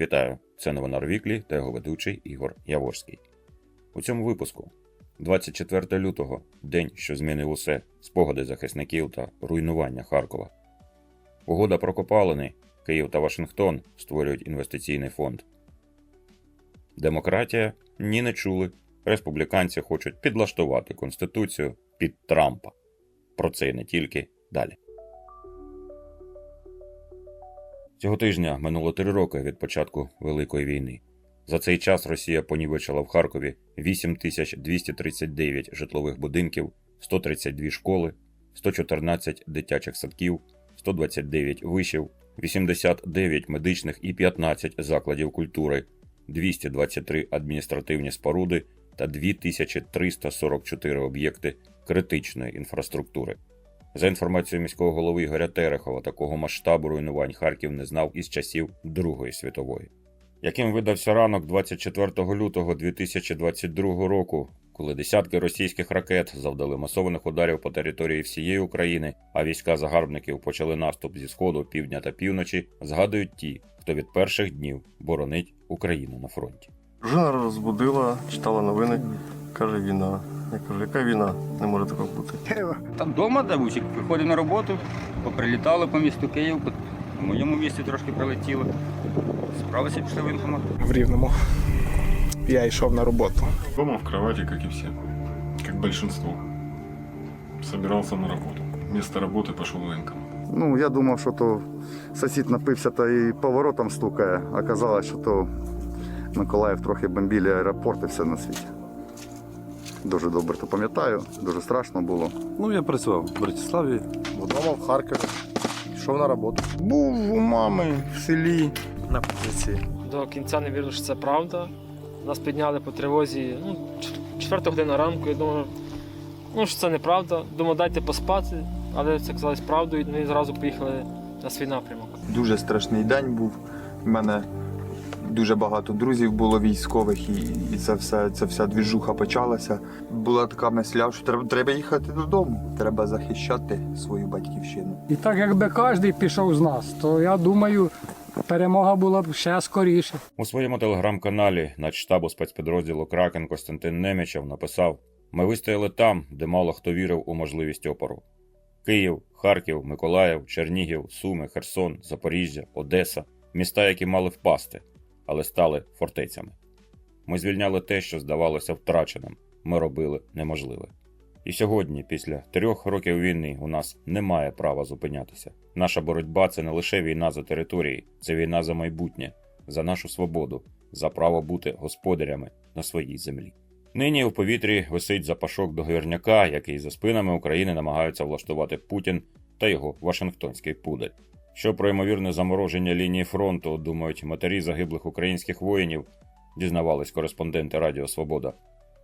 Вітаю! Це новина Рвіклі та його ведучий Ігор Яворський. У цьому випуску 24 лютого день, що змінив усе, спогади захисників та руйнування Харкова. Угода про копалини, Київ та Вашингтон створюють інвестиційний фонд. Демократія ні не чули. Республіканці хочуть підлаштувати Конституцію під Трампа. Про це і не тільки далі. Цього тижня минуло три роки від початку Великої війни. За цей час Росія понівечила в Харкові 8239 житлових будинків, 132 школи, 114 дитячих садків, 129 вишів, 89 медичних і 15 закладів культури, 223 адміністративні споруди та 2344 об'єкти критичної інфраструктури. За інформацією міського голови Ігоря Терехова, такого масштабу руйнувань Харків не знав із часів Другої світової. Яким видався ранок 24 лютого 2022 року, коли десятки російських ракет завдали масованих ударів по території всієї України, а війська загарбників почали наступ зі сходу, півдня та півночі, згадують ті, хто від перших днів боронить Україну на фронті. Жена розбудила, читала новини, каже війна. Я кажу, яка війна? Не може такого бути. Там вдома давучик, приходив на роботу, поприлітали по місту Київ, по по моєму місті трошки прилетіло. Справилися, пішли в інформат. в Рівному. Я йшов на роботу. Дома в кровати, как и все. Как большинство. Собирался на работу. Вместо работы пошел в военкомат. Ну, я думав, що то сусід напився та і поворотом стукає. Оказалось, що то Миколаїв трохи бомбили аеропорт і все на світі. Дуже добре то пам'ятаю, дуже страшно було. Ну, я працював в Братиславі. Вдома в Харкові. Йшов на роботу. Був у мами в селі. На позиції. До кінця не вірив, що це правда. Нас підняли по тривозі ну, ч- четверта година ранку. Я думав, ну, що це неправда. Думав, дайте поспати, але це казалось правдою, і ми зразу поїхали на свій напрямок. Дуже страшний день був. У мене дуже багато друзів було військових, і, і це все, ця вся двіжуха почалася. Була така мисля, що треба, треба їхати додому, треба захищати свою батьківщину. І так якби кожен пішов з нас, то я думаю, перемога була б ще скоріше. У своєму телеграм-каналі начштабу спецпідрозділу Кракен Костянтин Немічев написав: Ми вистояли там, де мало хто вірив у можливість опору. Київ, Харків, Миколаїв, Чернігів, Суми, Херсон, Запоріжжя, Одеса міста, які мали впасти, але стали фортецями. Ми звільняли те, що здавалося втраченим. Ми робили неможливе. І сьогодні, після трьох років війни, у нас немає права зупинятися. Наша боротьба це не лише війна за території, це війна за майбутнє, за нашу свободу, за право бути господарями на своїй землі. Нині у повітрі висить запашок договірняка, який за спинами України намагаються влаштувати Путін та його Вашингтонський пудель. Що про ймовірне замороження лінії фронту думають матері загиблих українських воїнів, дізнавались кореспонденти Радіо Свобода,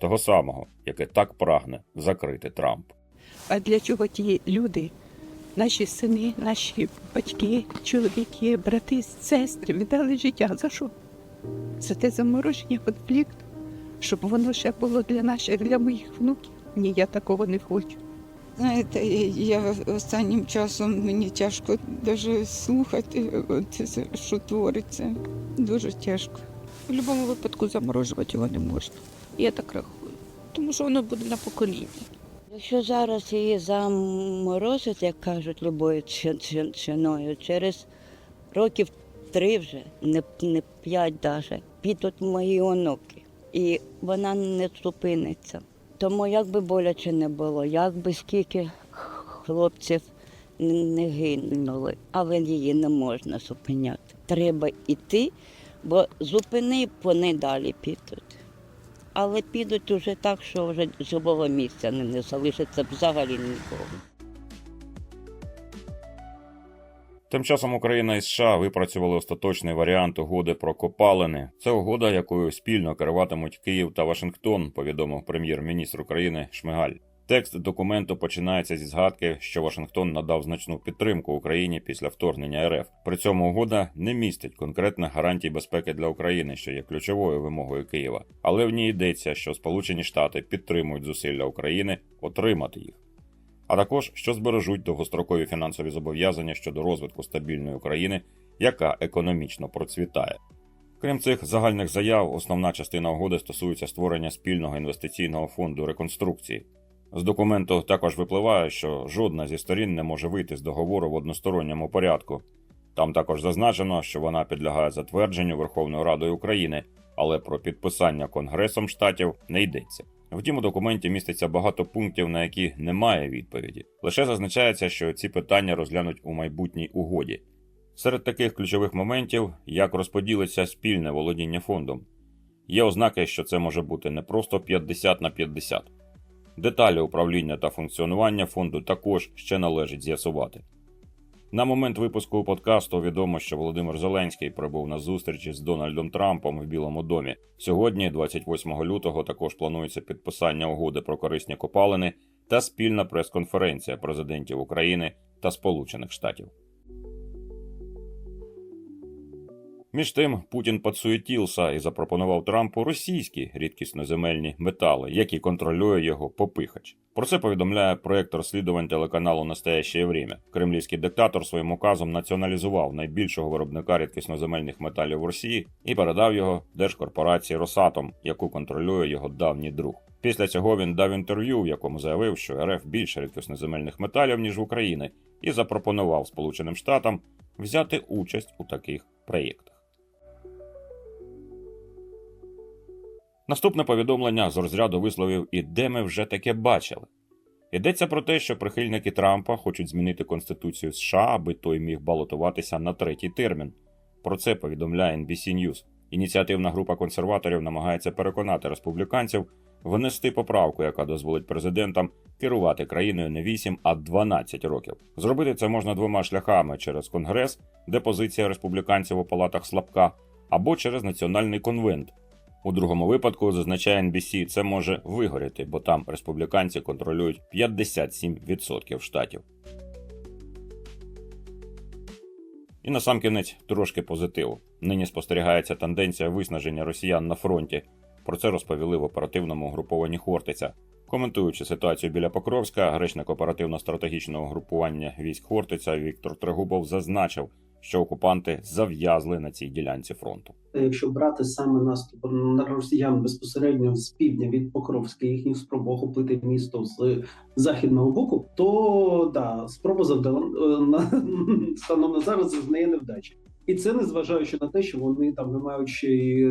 того самого, яке так прагне закрити Трамп. А для чого ті люди, наші сини, наші батьки, чоловіки, брати, сестри віддали життя? За що? За те замороження конфлікту, щоб воно ще було для наших, для моїх внуків. Ні, я такого не хочу. Знаєте, я останнім часом мені тяжко навіть слухати, це, що твориться. Дуже тяжко. В будь-якому випадку заморожувати його не можна. Я так рахую. Тому що воно буде на покоління. Якщо зараз її заморозити, як кажуть, любою ціною, через років три вже, не, не п'ять даже, підуть мої онуки. І вона не зупиниться. Тому як би боляче не було, як би скільки хлопців не гинули, але її не можна зупиняти. Треба йти, бо зупини, вони далі підуть. Але підуть уже так, що вже живого місця не, залишиться взагалі нікого. Тим часом Україна і США випрацювали остаточний варіант угоди про копалини. Це угода, якою спільно керуватимуть Київ та Вашингтон, повідомив прем'єр-міністр України Шмигаль. Текст документу починається зі згадки, що Вашингтон надав значну підтримку Україні після вторгнення РФ. При цьому угода не містить конкретних гарантій безпеки для України, що є ключовою вимогою Києва. Але в ній йдеться, що Сполучені Штати підтримують зусилля України отримати їх. А також що збережуть довгострокові фінансові зобов'язання щодо розвитку стабільної України, яка економічно процвітає. Крім цих загальних заяв, основна частина угоди стосується створення спільного інвестиційного фонду реконструкції. З документу також випливає, що жодна зі сторін не може вийти з договору в односторонньому порядку. Там також зазначено, що вона підлягає затвердженню Верховною Радою України, але про підписання Конгресом штатів не йдеться. Втім, у документі міститься багато пунктів, на які немає відповіді. Лише зазначається, що ці питання розглянуть у майбутній угоді. Серед таких ключових моментів, як розподілиться спільне володіння фондом. Є ознаки, що це може бути не просто 50 на 50. Деталі управління та функціонування фонду також ще належить з'ясувати. На момент випуску подкасту відомо, що Володимир Зеленський прибув на зустрічі з Дональдом Трампом в Білому домі. Сьогодні, 28 лютого, також планується підписання угоди про корисні копалини та спільна прес-конференція президентів України та Сполучених Штатів. Між тим, Путін підсуетівся і запропонував Трампу російські рідкісноземельні метали, які контролює його попихач. Про це повідомляє проєкт розслідувань телеканалу Настоящее время. Кремлівський диктатор своїм указом націоналізував найбільшого виробника рідкісноземельних металів в Росії і передав його держкорпорації Росатом, яку контролює його давній друг. Після цього він дав інтерв'ю, в якому заявив, що РФ більше рідкісноземельних металів ніж в Україні, і запропонував Сполученим Штатам взяти участь у таких проєктах. Наступне повідомлення з розряду висловів і де ми вже таке бачили. Йдеться про те, що прихильники Трампа хочуть змінити Конституцію США, аби той міг балотуватися на третій термін. Про це повідомляє NBC News. Ініціативна група консерваторів намагається переконати республіканців внести поправку, яка дозволить президентам керувати країною не 8, а 12 років. Зробити це можна двома шляхами: через Конгрес, де позиція республіканців у палатах слабка, або через національний конвент. У другому випадку, зазначає NBC, це може вигоріти, бо там республіканці контролюють 57% штатів. І насамкінець трошки позитиву. Нині спостерігається тенденція виснаження росіян на фронті. Про це розповіли в оперативному угрупованні Хортиця. Коментуючи ситуацію біля Покровська, речник оперативно-стратегічного групування військ Хортиця Віктор Трегубов зазначив, що окупанти зав'язли на цій ділянці фронту. Якщо брати саме наступ на росіян безпосередньо з півдня від Покровська, їхніх спроб охопити місто з західного боку, то да, спроба завдала е, станом на зараз з неї невдачі. І це незважаючи на те, що вони там не мають ще й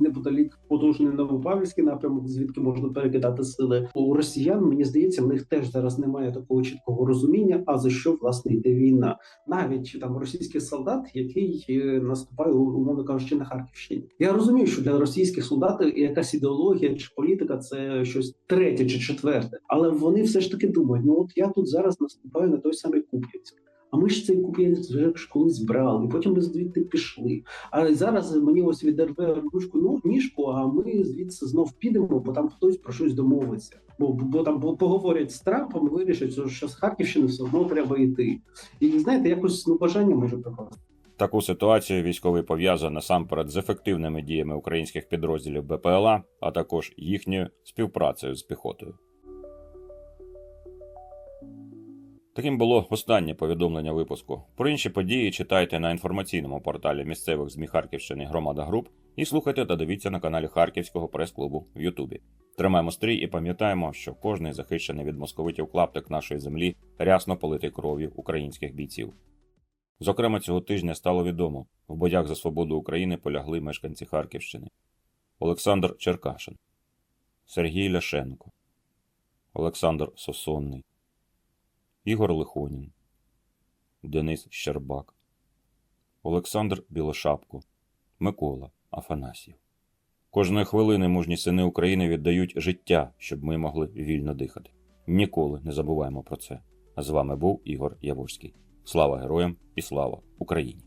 неподалік потужний новопавлівський напрямок, звідки можна перекидати сили. У росіян мені здається, в них теж зараз немає такого чіткого розуміння. А за що власне йде війна? Навіть там російський солдат, який е, наступає, умовно кажучи, на Харківщині. Я розумію, що для російських солдатів якась ідеологія чи політика це щось третє чи четверте, але вони все ж таки думають: ну от я тут зараз наступаю на той самий Куп'янськ. А ми ж цей куп'янець вже колись брали, потім ми звідти пішли. А зараз мені ось відерве ручку ну, ніжку, а ми звідси знов підемо, бо там хтось про щось домовиться. Бо, бо там бо поговорять з Трампом і вирішать, що з Харківщини все одно треба йти. І знаєте, якось ну бажання може пропасти. Таку ситуацію військовий пов'язує насамперед з ефективними діями українських підрозділів БПЛА, а також їхньою співпрацею з піхотою. Таким було останнє повідомлення випуску. Про інші події читайте на інформаційному порталі місцевих ЗМІ Харківщини Громада Груп і слухайте та дивіться на каналі Харківського прес-клубу в Ютубі. Тримаємо стрій і пам'ятаємо, що кожний захищений від московитів клаптик нашої землі рясно политий кров'ю українських бійців. Зокрема, цього тижня стало відомо, в боях за свободу України полягли мешканці Харківщини: Олександр Черкашин, Сергій Ляшенко, Олександр Сосонний, Ігор Лихонін, Денис Щербак, Олександр Білошапко, Микола Афанасьєв. Кожної хвилини мужні сини України віддають життя, щоб ми могли вільно дихати. Ніколи не забуваємо про це. А з вами був Ігор Яворський. Слава героям і слава Україні!